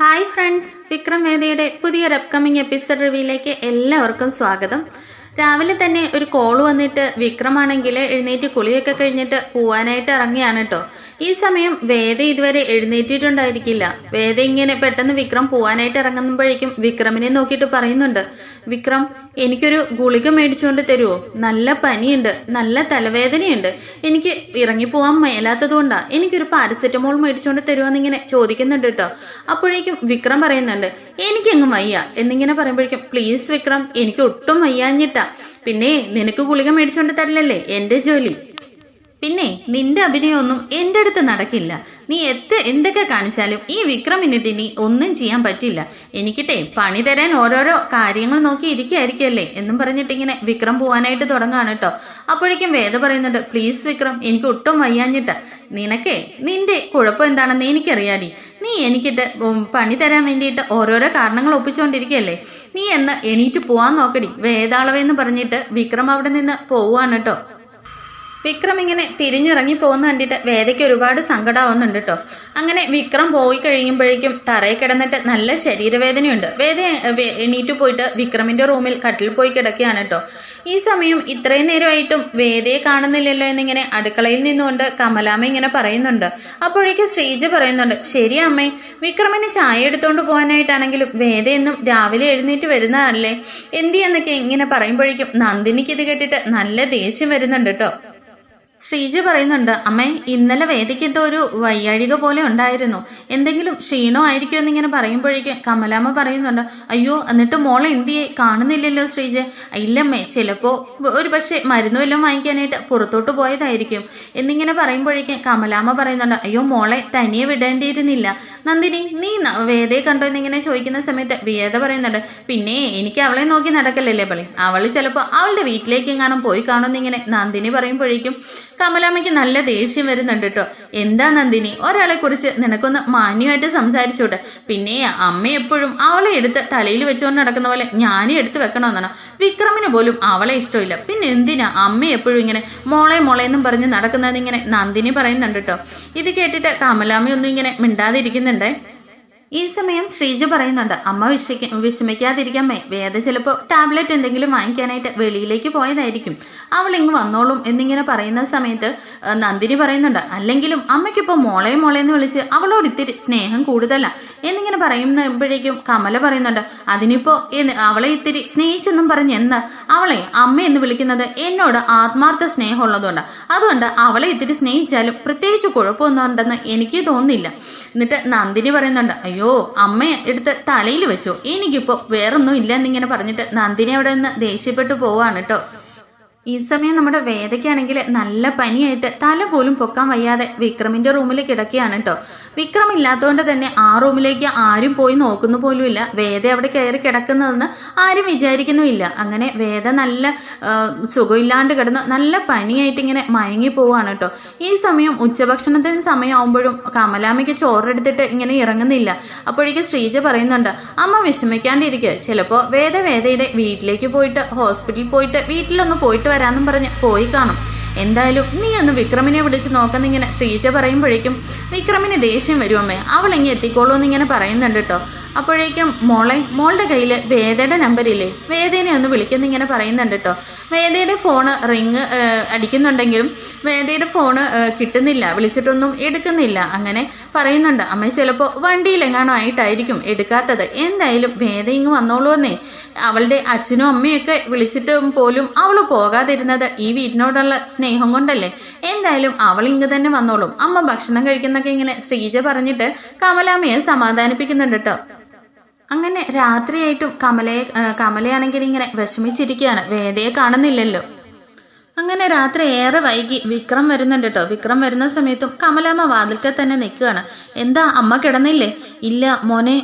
Hi friends. Vikram വേദയുടെ പുതിയൊരു upcoming episode റിവ്യൂയിലേക്ക് എല്ലാവർക്കും സ്വാഗതം. രാവിലെ തന്നെ ഒരു കോൾ വന്നിട്ട് വിക്രമാണെങ്കിൽ എഴുന്നേറ്റ് കുളിയൊക്കെ കഴിഞ്ഞിട്ട് പോവാനായിട്ട് ഇറങ്ങിയാണ് കേട്ടോ ഈ സമയം വേദ ഇതുവരെ എഴുന്നേറ്റിട്ടുണ്ടായിരിക്കില്ല. വേദ ഇങ്ങനെ പെട്ടെന്ന് വിക്രം പോവാനായിട്ട് ഇറങ്ങുമ്പോഴേക്കും വിക്രമിനെ നോക്കിയിട്ട് പറയുന്നുണ്ട് വിക്രം എനിക്കൊരു ഗുളിക മേടിച്ചുകൊണ്ട് തരുമോ നല്ല പനിയുണ്ട് നല്ല തലവേദനയുണ്ട്. എനിക്ക് ഇറങ്ങിപ്പോവാൻ മേലാത്തതുകൊണ്ടാണ് എനിക്കൊരു പാരസെറ്റമോൾ മേടിച്ചുകൊണ്ട് തരുമോ ഇങ്ങനെ ചോദിക്കുന്നുണ്ട് കേട്ടോ അപ്പോഴേക്കും വിക്രം പറയുന്നുണ്ട് എനിക്കെങ്ങും വയ്യ. എന്നിങ്ങനെ പറയുമ്പോഴേക്കും പ്ലീസ് വിക്രം എനിക്ക് ഒട്ടും വയ്യാഞ്ഞിട്ടാ. പിന്നെ നിനക്ക് ഗുളിക മേടിച്ചുകൊണ്ട് തരില്ലല്ലേ? എന്റെ ജോലി. പിന്നെ നിന്റെ അഭിനയമൊന്നും എന്റെ അടുത്ത് നടക്കില്ല. നീ എത്ര എന്തൊക്കെ കാണിച്ചാലും ഈ വിക്രമിനിട്ട് ഇനി ഒന്നും ചെയ്യാൻ പറ്റില്ല. എനിക്കിട്ടെ പണി തരാൻ ഓരോരോ കാര്യങ്ങൾ നോക്കി ഇരിക്കുകയായിരിക്കല്ലേ എന്നും പറഞ്ഞിട്ട് ഇങ്ങനെ വിക്രം പോവാനായിട്ട് തുടങ്ങാണ് കേട്ടോ. അപ്പോഴേക്കും വേദ പറയുന്നുണ്ട് പ്ലീസ് വിക്രം എനിക്ക് ഒട്ടും വയ്യാഞ്ഞിട്ട. നിനക്കേ നിന്റെ കുഴപ്പം എന്താണെന്ന് എനിക്കറിയാടി. നീ എനിക്കിട്ട് പണി തരാൻ വേണ്ടിയിട്ട് ഓരോരോ കാരണങ്ങൾ ഒപ്പിച്ചുകൊണ്ടിരിക്കുകയല്ലേ നീ എന്ന് എണീറ്റ് പോവാൻ നോക്കടി. വേദാളവെന്ന് പറഞ്ഞിട്ട് വിക്രം അവിടെ നിന്ന് പോവുകയാണ് കേട്ടോ. വിക്രം ഇങ്ങനെ തിരിഞ്ഞിറങ്ങി പോകുന്ന കണ്ടിട്ട് വേദയ്ക്ക് ഒരുപാട് സങ്കടമാവുന്നുണ്ട് കേട്ടോ അങ്ങനെ വിക്രം പോയി കഴിയുമ്പോഴേക്കും തറയിൽ കിടന്നിട്ട് നല്ല ശരീരവേദനയുണ്ട്. വേദ എണീറ്റ് പോയിട്ട് വിക്രമിന്റെ റൂമിൽ കട്ടിൽ പോയി കിടക്കുകയാണ് കേട്ടോ ഈ സമയം ഇത്രയും നേരമായിട്ടും വേദയെ കാണുന്നില്ലല്ലോ എന്നിങ്ങനെ അടുക്കളയിൽ നിന്നുകൊണ്ട് കമലാമ്മ ഇങ്ങനെ പറയുന്നുണ്ട്. അപ്പോഴേക്കും ശ്രീജ പറയുന്നുണ്ട് ശരി അമ്മേ വിക്രമിന് ചായ എടുത്തുകൊണ്ട് പോകാനായിട്ടാണെങ്കിലും വേദയെന്നും രാവിലെ എഴുന്നേറ്റ് വരുന്നതല്ലേ? എന്തിയെന്നൊക്കെ ഇങ്ങനെ പറയുമ്പോഴേക്കും നന്ദിനിക്ക് ഇത് കേട്ടിട്ട് നല്ല ദേഷ്യം വരുന്നുണ്ട് കേട്ടോ ശ്രീജ പറയുന്നുണ്ട് അമ്മേ ഇന്നലെ വേദിക്ക് എന്തോ ഒരു വയ്യാഴിക പോലെ ഉണ്ടായിരുന്നു. എന്തെങ്കിലും ക്ഷീണോ ആയിരിക്കും എന്നിങ്ങനെ പറയുമ്പോഴേക്കും കമലാമ്മ പറയുന്നുണ്ട് അയ്യോ എന്നിട്ട് മോളെ എന്തിയെ കാണുന്നില്ലല്ലോ ശ്രീജ. ഇല്ലമ്മേ ചിലപ്പോൾ ഒരു പക്ഷേ മരുന്ന് വല്ലതും വാങ്ങിക്കാനായിട്ട് പുറത്തോട്ട് പോയതായിരിക്കും. എന്നിങ്ങനെ പറയുമ്പോഴേക്കും കമലാമ്മ പറയുന്നുണ്ട് അയ്യോ മോളെ തനിയെ വിടേണ്ടിയിരുന്നില്ല. നന്ദിനി നീ വേദയെ കണ്ടോ എന്നിങ്ങനെ ചോദിക്കുന്ന സമയത്ത് വേദ പറയുന്നുണ്ട് പിന്നെ എനിക്ക് അവളെ നോക്കി നടക്കലല്ലേ പളി അവൾ ചിലപ്പോൾ അവളുടെ വീട്ടിലേക്ക് കാണും പോയി കാണുമെന്നിങ്ങനെ നന്ദിനി പറയുമ്പോഴേക്കും കമലാമ്മയ്ക്ക് നല്ല ദേഷ്യം വരുന്നുണ്ട് കേട്ടോ എന്താ നന്ദിനി? ഒരാളെ കുറിച്ച് നിനക്കൊന്ന് മാന്യമായിട്ട് സംസാരിച്ചോട്ടെ പിന്നെ അമ്മ എപ്പോഴും അവളെ എടുത്ത് തലയിൽ വെച്ചുകൊണ്ട് നടക്കുന്ന പോലെ ഞാനും എടുത്ത് വെക്കണമെന്നാണ്. വിക്രമിന് പോലും അവളെ ഇഷ്ടമില്ല. പിന്നെ എന്തിനാ അമ്മ എപ്പോഴും ഇങ്ങനെ മോളെ മോളെ എന്നും പറഞ്ഞ് നടക്കുന്നത് ഇങ്ങനെ നന്ദിനി പറയുന്നുണ്ട് കേട്ടോ ഇത് കേട്ടിട്ട് കമലാമ്മയൊന്നും ഇങ്ങനെ മിണ്ടാതിരിക്കുന്നുണ്ടേ? ഈ സമയം ശ്രീജ പറയുന്നുണ്ട് അമ്മ വിഷമിക്ക വിഷമിക്കാതിരിക്കാമേ വേദ ചിലപ്പോൾ ടാബ്ലറ്റ് എന്തെങ്കിലും വാങ്ങിക്കാനായിട്ട് വെളിയിലേക്ക് പോയതായിരിക്കും. അവൾ ഇങ്ങ് വന്നോളും എന്നിങ്ങനെ പറയുന്ന സമയത്ത് നന്ദിനി പറയുന്നുണ്ട് അല്ലെങ്കിലും അമ്മയ്ക്കിപ്പോൾ മോളെ മോളെ എന്ന് വിളിച്ച് അവളോട് ഇത്തിരി സ്നേഹം കൂടുതലാണ് എന്നിങ്ങനെ പറയുമ്പോഴേക്കും കമല പറയുന്നുണ്ട് അതിനിപ്പോൾ അവളെ ഇത്തിരി സ്നേഹിച്ചെന്നും പറഞ്ഞ് എന്താ അവളെ അമ്മ എന്ന് വിളിക്കുന്നത് എന്നോട് ആത്മാർത്ഥ സ്നേഹമുള്ളതുകൊണ്ട്. അതുകൊണ്ട് അവളെ ഇത്തിരി സ്നേഹിച്ചാലും പ്രത്യേകിച്ച് കുഴപ്പമൊന്നും ഉണ്ടെന്ന് എനിക്ക് തോന്നുന്നില്ല. എന്നിട്ട് നന്ദിനി പറയുന്നുണ്ട് അയ്യോ അമ്മ എടുത്ത് തലയിൽ വെച്ചു. എനിക്കിപ്പോൾ വേറൊന്നും ഇല്ല എന്നിങ്ങനെ പറഞ്ഞിട്ട് നന്ദിനി അവിടെ നിന്ന് ദേഷ്യപ്പെട്ടു പോവാണ് കേട്ടോ ഈ സമയം നമ്മുടെ വേദയ്ക്കാണെങ്കിൽ നല്ല പനിയായിട്ട് തല പോലും പൊക്കാൻ വയ്യാതെ വിക്രമിന്റെ റൂമിൽ കിടക്കുകയാണ് കേട്ടോ. വിക്രം ഇല്ലാത്തതുകൊണ്ട് തന്നെ ആ റൂമിലേക്ക് ആരും പോയി നോക്കുന്നു പോലുമില്ല. വേദ അവിടെ കയറി കിടക്കുന്നതെന്ന് ആരും വിചാരിക്കുന്നുമില്ല. അങ്ങനെ വേദ നല്ല സുഖമില്ലാണ്ട് കിടന്ന് നല്ല പനിയായിട്ട് ഇങ്ങനെ മയങ്ങി പോവുകയാണ് കേട്ടോ. ഈ സമയം ഉച്ചഭക്ഷണത്തിന് സമയമാകുമ്പോഴും കമലാമ്മയ്ക്ക് ചോറെടുത്തിട്ട് ഇങ്ങനെ ഇറങ്ങുന്നില്ല. അപ്പോഴേക്കും ശ്രീജ പറയുന്നുണ്ട് അമ്മ വിഷമിക്കാണ്ടിരിക്കുക ചിലപ്പോൾ വേദ വേദയുടെ വീട്ടിലേക്ക് പോയിട്ട് ഹോസ്പിറ്റലിൽ പോയിട്ട് വീട്ടിലൊന്ന് പോയിട്ട് വരാമെന്നും പറഞ്ഞ് പോയി കാണും. എന്തായാലും നീ ഒന്ന് വിക്രമിനെ വിളിച്ച് നോക്കുന്നിങ്ങനെ ശ്രീജ പറയുമ്പോഴേക്കും വിക്രമിന് ദേഷ്യം വരുമമ്മേ അവൾ ഇങ്ങനെ എത്തിക്കോളൂ എന്നിങ്ങനെ പറയുന്നുണ്ട് കേട്ടോ അപ്പോഴേക്കും മോളെ മോളുടെ കയ്യിൽ വേദയുടെ നമ്പറില്ലേ വേദേനെ ഒന്ന് വിളിക്കുന്നിങ്ങനെ പറയുന്നുണ്ട് കേട്ടോ വേദയുടെ ഫോണ് റിങ് അടിക്കുന്നുണ്ടെങ്കിലും വേദയുടെ ഫോണ് കിട്ടുന്നില്ല വിളിച്ചിട്ടൊന്നും എടുക്കുന്നില്ല. അങ്ങനെ പറയുന്നുണ്ട്. അമ്മ ചിലപ്പോൾ വണ്ടിയിലെങ്ങാനോ ആയിട്ടായിരിക്കും എടുക്കാത്തത്. എന്തായാലും വേദ ഇങ്ങ് വന്നോളൂ എന്നേ അവളുടെ അച്ഛനും അമ്മയൊക്കെ വിളിച്ചിട്ടും പോലും അവൾ പോകാതിരുന്നത് ഈ വീടിനോടുള്ള സ്നേഹം കൊണ്ടല്ലേ? എന്തായാലും അവൾ ഇങ്ങ് തന്നെ വന്നോളും. അമ്മ ഭക്ഷണം കഴിക്കുന്നൊക്കെ ഇങ്ങനെ ശ്രീജ പറഞ്ഞിട്ട് കമലാമ്മയെ സമാധാനിപ്പിക്കുന്നുണ്ട് കേട്ടോ അങ്ങനെ രാത്രിയായിട്ടും കമലയെ കമലയാണെങ്കിൽ ഇങ്ങനെ വിഷമിച്ചിരിക്കുകയാണ്. വേദയെ കാണുന്നില്ലല്ലോ. അങ്ങനെ രാത്രി ഏറെ വൈകി വിക്രം വരുന്നുണ്ട് കേട്ടോ. വിക്രം വരുന്ന സമയത്തും കമലാമ്മ വാതിൽക്കൽ തന്നെ നിൽക്കുകയാണ്. എന്താ അമ്മ കിടന്നില്ലേ? ഇല്ല മോനെ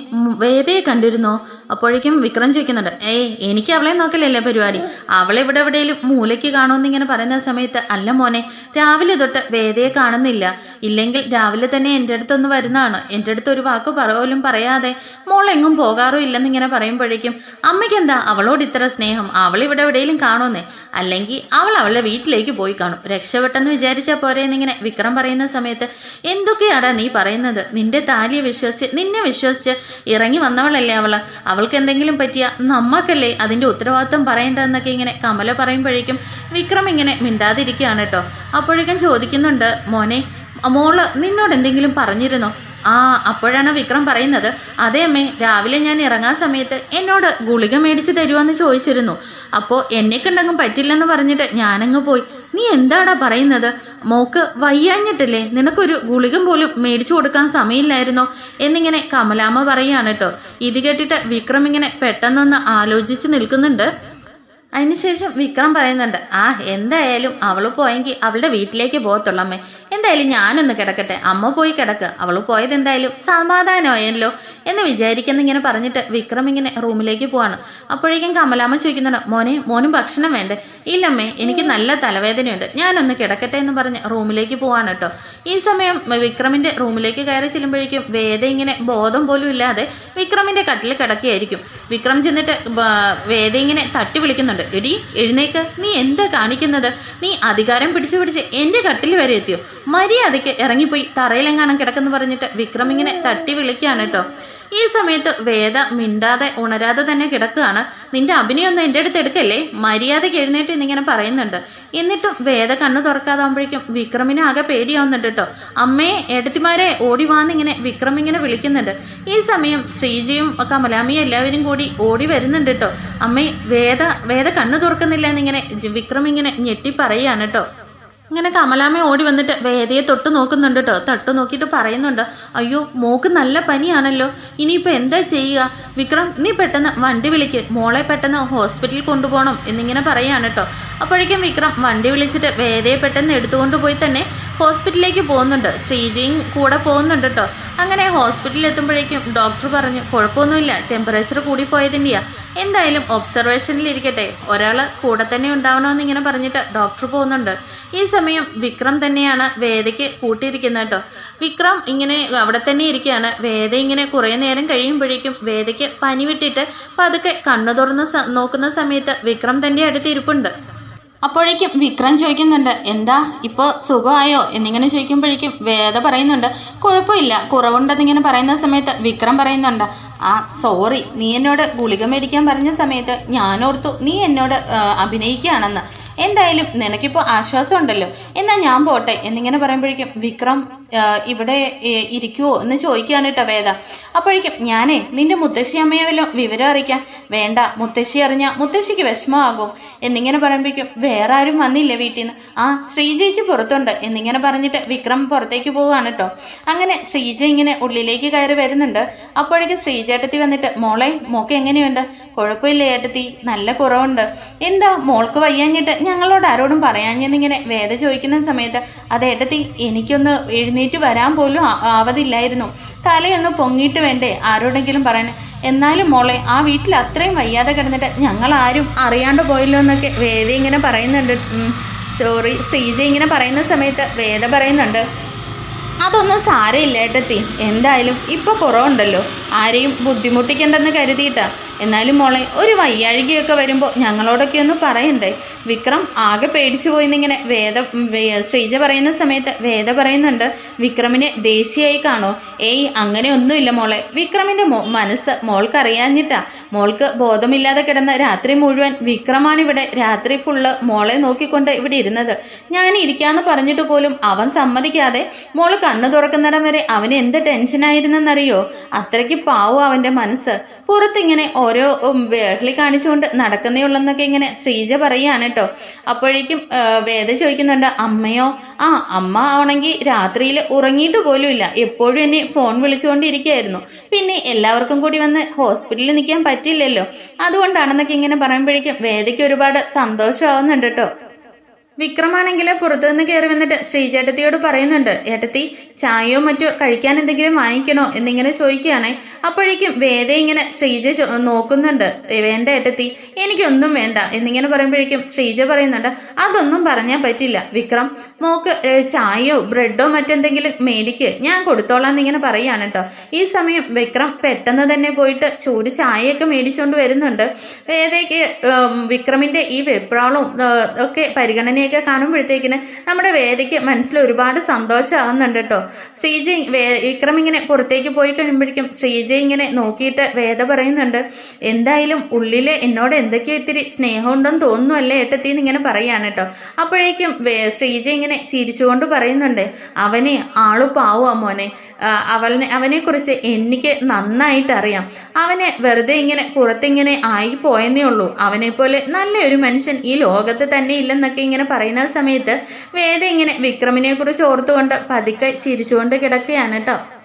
വേദയെ കണ്ടിരുന്നോ? അപ്പോഴേക്കും വിക്രം ചോദിക്കുന്നുണ്ട് ഏയ് എനിക്ക് അവളെ നോക്കലല്ലേ പരിപാടി? അവളെ ഇവിടെ മൂലയ്ക്ക് കാണുമെന്ന് ഇങ്ങനെ പറയുന്ന സമയത്ത് അല്ല മോനെ രാവിലെ തൊട്ട് വേദയെ കാണുന്നില്ല. ഇല്ലെങ്കിൽ രാവിലെ തന്നെ എന്റെ അടുത്തൊന്ന് വരുന്നതാണ്. എന്റെ അടുത്ത് ഒരു വാക്ക് പോലും പറയാതെ മോൾ എങ്ങും പോകാറോ ഇല്ലെന്ന് ഇങ്ങനെ പറയുമ്പോഴേക്കും അമ്മയ്ക്ക് എന്താ അവളോട് ഇത്ര സ്നേഹം? അവൾ ഇവിടെ എവിടെയെങ്കിലും കാണുമെന്നേ? അല്ലെങ്കിൽ അവൾ അവളുടെ വീട്ടിലേക്ക് പോയി കാണും. രക്ഷപ്പെട്ടെന്ന് വിചാരിച്ചാൽ പോരെ എന്നിങ്ങനെ വിക്രം പറയുന്ന സമയത്ത് എന്തൊക്കെയാടാ നീ പറയുന്നത്? നിന്റെ താലിയെ വിശ്വസിച്ച് നിന്നെ വിശ്വസിച്ച് ഇറങ്ങി വന്നവളല്ലേ അവൾ? അവൾക്ക് എന്തെങ്കിലും പറ്റിയ നമ്മക്കല്ലേ അതിന്റെ ഉത്തരവാദിത്വം പറയേണ്ടതെന്നൊക്കെ ഇങ്ങനെ കമല പറയുമ്പോഴേക്കും വിക്രം ഇങ്ങനെ മിണ്ടാതിരിക്കുകയാണ് കേട്ടോ. അപ്പോഴേക്കും ചോദിക്കുന്നുണ്ട് മോനെ മോൾ നിന്നോട് എന്തെങ്കിലും പറഞ്ഞിരുന്നോ? ആ അപ്പോഴാണ് വിക്രം പറയുന്നത്. അതേ അമ്മേ രാവിലെ ഞാൻ ഇറങ്ങാൻ സമയത്ത് എന്നോട് ഗുളിക മേടിച്ച് തരുമെന്ന് ചോദിച്ചിരുന്നു. അപ്പോൾ എന്നെ പറ്റില്ലെന്ന് പറഞ്ഞിട്ട് ഞാനങ്ങ് പോയി. നീ എന്താടാ പറയുന്നത്? മോക്ക് വയ്യാഞ്ഞിട്ടില്ലേ? നിനക്കൊരു ഗുളികം പോലും മേടിച്ചു കൊടുക്കാൻ സമയമില്ലായിരുന്നോ? എന്നിങ്ങനെ കമലാമ്മ പറയാണ് കേട്ടോ. ഇത് കേട്ടിട്ട് വിക്രം ഇങ്ങനെ പെട്ടെന്നൊന്ന് ആലോചിച്ച് നിൽക്കുന്നുണ്ട്. അതിനുശേഷം വിക്രം പറയുന്നുണ്ട് ആ എന്തായാലും അവൾ പോയെങ്കിൽ അവളുടെ വീട്ടിലേക്ക് പോകത്തുള്ളൂ അമ്മേ. എന്തായാലും ഞാനൊന്ന് കിടക്കട്ടെ. അമ്മ പോയി കിടക്ക്. അവൾ പോയത് എന്തായാലും സമാധാനമായല്ലോ എന്ന് വിചാരിക്കുന്ന ഇങ്ങനെ പറഞ്ഞിട്ട് വിക്രം ഇങ്ങനെ റൂമിലേക്ക് പോവാണ്. അപ്പോഴേക്കും കമലാമ്മ ചോദിക്കുന്നുണ്ട് മോനെ മോനും ഭക്ഷണം വേണ്ടേ? ഇല്ലമ്മേ എനിക്ക് നല്ല തലവേദനയുണ്ട്. ഞാനൊന്ന് കിടക്കട്ടെ എന്ന് പറഞ്ഞ് റൂമിലേക്ക് പോവാണ് കേട്ടോ. ഈ സമയം വിക്രമിന്റെ റൂമിലേക്ക് കയറി ചെല്ലുമ്പോഴേക്കും വേദ ഇങ്ങനെ ബോധം പോലും ഇല്ലാതെ വിക്രമിന്റെ കട്ടിൽ കിടക്കുകയായിരിക്കും. വിക്രം ചെന്നിട്ട് വേദയിങ്ങനെ തട്ടി വിളിക്കുന്നുണ്ട്. എടി എഴുന്നേക്ക്. നീ എന്താ കാണിക്കുന്നത്? നീ അധികാരം പിടിച്ചു പിടിച്ച് എന്റെ കട്ടിൽ വരെ എത്തിയോ? മര്യാദയ്ക്ക് ഇറങ്ങിപ്പോയി തറയിലെങ്ങാനും കിടക്കുന്നു പറഞ്ഞിട്ട് വിക്രം ഇങ്ങനെ തട്ടി വിളിക്കുകയാണ് കേട്ടോ. ഈ സമയത്ത് വേദ മിണ്ടാതെ ഉണരാതെ തന്നെ കിടക്കുകയാണ്. നിന്റെ അഭിനയൊന്നും എന്റെ അടുത്ത് എടുക്കല്ലേ? മര്യാദയ്ക്ക് എഴുന്നേറ്റ് എന്നിങ്ങനെ പറയുന്നുണ്ട്. എന്നിട്ടും വേദ കണ്ണു തുറക്കാതാകുമ്പോഴേക്കും വിക്രമിനെ ആകെ പേടിയാവുന്നുണ്ട് കേട്ടോ. അമ്മേ ഏട്ടത്തിമാരെ ഓടി വാന്നിങ്ങനെ വിക്രം ഇങ്ങനെ വിളിക്കുന്നുണ്ട്. ഈ സമയം ശ്രീജയും കമലാമിയും എല്ലാവരും കൂടി ഓടി വരുന്നുണ്ട് കേട്ടോ. അമ്മേ വേദ വേദ കണ്ണു തുറക്കുന്നില്ല എന്നിങ്ങനെ വിക്രം ഇങ്ങനെ ഞെട്ടി പറയുകയാണ് കേട്ടോ. ഇങ്ങനെ കമലാമ്മ ഓടി വന്നിട്ട് വേദയെ തൊട്ട് നോക്കുന്നുണ്ട് കേട്ടോ തൊട്ട് നോക്കിയിട്ട് പറയുന്നുണ്ട് അയ്യോ മോക്ക് നല്ല പനിയാണല്ലോ. ഇനിയിപ്പോൾ എന്താ ചെയ്യുക? വിക്രം നീ പെട്ടെന്ന് വണ്ടി വിളിക്ക്. മോളെ പെട്ടെന്ന് ഹോസ്പിറ്റലിൽ കൊണ്ടുപോകണം എന്നിങ്ങനെ പറയാണ് കേട്ടോ അപ്പോഴേക്കും വിക്രം വണ്ടി വിളിച്ചിട്ട് വേദയെ പെട്ടെന്ന് എടുത്തുകൊണ്ട് പോയി തന്നെ ഹോസ്പിറ്റലിലേക്ക് പോകുന്നുണ്ട്. ശ്രീജയും കൂടെ പോകുന്നുണ്ട് കേട്ടോ അങ്ങനെ ഹോസ്പിറ്റലിൽ എത്തുമ്പോഴേക്കും ഡോക്ടർ പറഞ്ഞു കുഴപ്പമൊന്നുമില്ല. ടെമ്പറേച്ചർ കൂടിപ്പോയതിന്റെയാ എന്തായാലും ഒബ്സർവേഷനിൽ ഇരിക്കട്ടെ ഒരാൾ കൂടെ തന്നെ ഉണ്ടാവണമെന്ന് ഇങ്ങനെ പറഞ്ഞിട്ട് ഡോക്ടർ പോകുന്നുണ്ട്. ഈ സമയം വിക്രം തന്നെയാണ് വേദയ്ക്ക് കൂട്ടിയിരിക്കുന്നത് കേട്ടോ. വിക്രം ഇങ്ങനെ അവിടെ തന്നെ ഇരിക്കുകയാണ്. വേദ ഇങ്ങനെ കുറേ നേരം കഴിയുമ്പോഴേക്കും വേദയ്ക്ക് പനി വിട്ടിട്ട് പതുക്കെ കണ്ണു തുറന്ന് നോക്കുന്ന സമയത്ത് വിക്രം തന്റെ അടുത്ത് ഇരിപ്പുണ്ട്. അപ്പോഴേക്കും വിക്രം ചോദിക്കുന്നുണ്ട് എന്താ ഇപ്പോൾ സുഖമായോ? എന്നിങ്ങനെ ചോദിക്കുമ്പോഴേക്കും വേദ പറയുന്നുണ്ട് കുഴപ്പമില്ല കുറവുണ്ടെന്നിങ്ങനെ പറയുന്ന സമയത്ത് വിക്രം പറയുന്നുണ്ട് ആ സോറി നീ എന്നോട് ഗുളിക മേടിക്കാൻ പറഞ്ഞ സമയത്ത് ഞാനോർത്തു നീ എന്നോട് അഭിനയിക്കുകയാണെന്ന്. എന്തായാലും നിനക്കിപ്പോൾ ആശ്വാസം ഉണ്ടല്ലോ എന്നാൽ ഞാൻ പോട്ടെ എന്നിങ്ങനെ പറയുമ്പോഴേക്കും വിക്രം ഇവിടെ ഇരിക്കുവോ എന്ന് ചോദിക്കുകയാണ് കേട്ടോ വേദ. അപ്പോഴേക്കും ഞാനേ നിന്റെ മുത്തശ്ശി അമ്മയെ വല്ലതും വിവരം അറിയിക്കാൻ? വേണ്ട മുത്തശ്ശി അറിഞ്ഞാൽ മുത്തശ്ശിക്ക് വിഷമമാകും. എന്നിങ്ങനെ പറയുമ്പോഴേക്കും വേറെ ആരും വന്നില്ല വീട്ടിൽ നിന്ന് ആ ശ്രീജയിച്ച് പുറത്തുണ്ട്. എന്നിങ്ങനെ പറഞ്ഞിട്ട് വിക്രം പുറത്തേക്ക് പോവുകയാണ് കേട്ടോ അങ്ങനെ ശ്രീജ ഇങ്ങനെ ഉള്ളിലേക്ക് കയറി വരുന്നുണ്ട്. അപ്പോഴേക്കും ശ്രീജേട്ടത്തി വന്നിട്ട് മോളെ മോക്ക് എങ്ങനെയുണ്ട്? കുഴപ്പമില്ല ഏട്ടത്തി നല്ല കുറവുണ്ട്. എന്താ മോൾക്ക് വയ്യാഞ്ഞിട്ട് ഞങ്ങളോട് ആരോടും പറയാഞ്ഞെന്നിങ്ങനെ വേദ ചോദിക്കുന്ന സമയത്ത് അത് ഏട്ടത്തി എനിക്കൊന്ന് എഴുന്നേറ്റ് വരാൻ പോലും ആവതില്ലായിരുന്നു. തലയൊന്ന് പൊങ്ങിയിട്ട് വേണ്ടേ ആരോടെങ്കിലും പറയാൻ എന്നാലും മോളെ ആ വീട്ടിൽ അത്രയും വയ്യാതെ കിടന്നിട്ട് ഞങ്ങൾ ആരും അറിയാണ്ട് പോയല്ലോ എന്നൊക്കെ വേദ ഇങ്ങനെ പറയുന്നുണ്ട്. സോറി ശ്രീജ ഇങ്ങനെ പറയുന്ന സമയത്ത് വേദ പറയുന്നുണ്ട് അതൊന്നും സാരമില്ല ഏട്ടത്തി. എന്തായാലും ഇപ്പോൾ കുറവുണ്ടല്ലോ. ആരെയും ബുദ്ധിമുട്ടിക്കണ്ടെന്ന് കരുതിയിട്ടാ. എന്നാലും മോളെ ഒരു വയ്യാഴികയൊക്കെ വരുമ്പോൾ ഞങ്ങളോടൊക്കെ ഒന്ന് പറയണ്ടേ? വിക്രം ആകെ പേടിച്ചു പോയിന്നിങ്ങനെ വേദ ശ്രീജ പറയുന്ന സമയത്ത് വേദ പറയുന്നുണ്ട് വിക്രമിനെ ദേഷ്യമായി കാണോ? ഏയ് അങ്ങനെ ഒന്നുമില്ല മോളെ. വിക്രമിന്റെ മോ മനസ്സ് മോൾക്കറിയാഞ്ഞിട്ടാ. മോൾക്ക് ബോധമില്ലാതെ കിടന്ന രാത്രി മുഴുവൻ വിക്രമാണിവിടെ. രാത്രി ഫുള്ള് മോളെ നോക്കിക്കൊണ്ട് ഇവിടെ ഇരുന്നത്. ഞാൻ ഇരിക്കാന്ന് പറഞ്ഞിട്ട് പോലും അവൻ സമ്മതിക്കാതെ മോൾ കണ്ണു തുറക്കുന്നിടം വരെ അവന് എന്ത് ടെൻഷനായിരുന്നെന്നറിയോ? അത്രയ്ക്ക് പാവം അവന്റെ മനസ്സ് പുറത്തിങ്ങനെ ഓരോ വേഹ്ലി കാണിച്ചുകൊണ്ട് നടക്കുന്നേ ഉള്ളെന്നൊക്കെ ഇങ്ങനെ ശ്രീജ പറയുകയാണ് കേട്ടോ അപ്പോഴേക്കും വേദ ചോദിക്കുന്നുണ്ട് അമ്മയോ ആ അമ്മ ആണെങ്കിൽ രാത്രിയിൽ ഉറങ്ങിയിട്ട് പോലുമില്ല. എപ്പോഴും എന്നെ ഫോൺ വിളിച്ചുകൊണ്ടിരിക്കുകയായിരുന്നു. പിന്നെ എല്ലാവർക്കും കൂടി വന്ന് ഹോസ്പിറ്റലിൽ നിൽക്കാൻ പറ്റില്ലല്ലോ. അതുകൊണ്ടാണെന്നൊക്കെ ഇങ്ങനെ പറയുമ്പോഴേക്കും വേദയ്ക്ക് ഒരുപാട് സന്തോഷമാവുന്നുണ്ട് കേട്ടോ വിക്രമാണെങ്കിൽ പുറത്തുനിന്ന് കയറി വന്നിട്ട് ശ്രീചേട്ടത്തിയോട് പറയുന്നുണ്ട് ഏട്ടത്തി ചായയോ മറ്റോ കഴിക്കാൻ എന്തെങ്കിലും വാങ്ങിക്കണോ? എന്നിങ്ങനെ ചോദിക്കുകയാണെ. അപ്പോഴേക്കും വേദ ഇങ്ങനെ ശ്രീജ നോക്കുന്നുണ്ട്. "ഏ, വേണ്ട ഏട്ടത്തി എനിക്കൊന്നും വേണ്ട. എന്നിങ്ങനെ പറയുമ്പോഴേക്കും ശ്രീജ പറയുന്നുണ്ട് അതൊന്നും പറഞ്ഞാൽ പറ്റില്ല. വിക്രം മോക്ക് ചായയോ ബ്രെഡോ മറ്റെന്തെങ്കിലും മേടിക്ക്. ഞാൻ കൊടുത്തോളാം എന്നിങ്ങനെ പറയാണ് കേട്ടോ ഈ സമയം വിക്രം പെട്ടെന്ന് തന്നെ പോയിട്ട് ചൂട് ചായയൊക്കെ മേടിച്ചുകൊണ്ട് വരുന്നുണ്ട്. ഉം, വിക്രമിന്റെ ഈ വെപ്രാളവും ഒക്കെ പരിഗണനയൊക്കെ കാണുമ്പോഴത്തേക്കിന് നമ്മുടെ വേദയ്ക്ക് മനസ്സിൽ ഒരുപാട് സന്തോഷമാകുന്നുണ്ട് കേട്ടോ ശ്രീജ വിക്രം ഇങ്ങനെ പുറത്തേക്ക് പോയി കഴിയുമ്പോഴേക്കും ശ്രീജ ഇങ്ങനെ നോക്കിയിട്ട് വേദ പറയുന്നുണ്ട് എന്തായാലും ഉള്ളിൽ എന്നോട് എന്തൊക്കെയോ ഇത്തിരി സ്നേഹമുണ്ടെന്ന് തോന്നുന്നു അല്ലേ ഏട്ടത്തി ഇങ്ങനെ പറയാണ് കേട്ടോ അപ്പോഴേക്കും ശ്രീജ ചിരിച്ചുകൊണ്ട് പറയുന്നുണ്ട് അവനെ ആൾ പാവുക മോനെ. അവനെ അവനെക്കുറിച്ച് എനിക്ക് നന്നായിട്ടറിയാം. അവനെ വെറുതെ ഇങ്ങനെ പുറത്തിങ്ങനെ ആയി പോയെന്നേ ഉള്ളൂ. അവനെപ്പോലെ നല്ലൊരു മനുഷ്യൻ ഈ ലോകത്ത് തന്നെ ഇല്ലെന്നൊക്കെ ഇങ്ങനെ പറയുന്ന സമയത്ത് വേദ ഇങ്ങനെ വിക്രമിനെക്കുറിച്ച് ഓർത്തുകൊണ്ട് പതുക്കെ ചിരിച്ചുകൊണ്ട് കിടക്കുകയാണ് കേട്ടോ.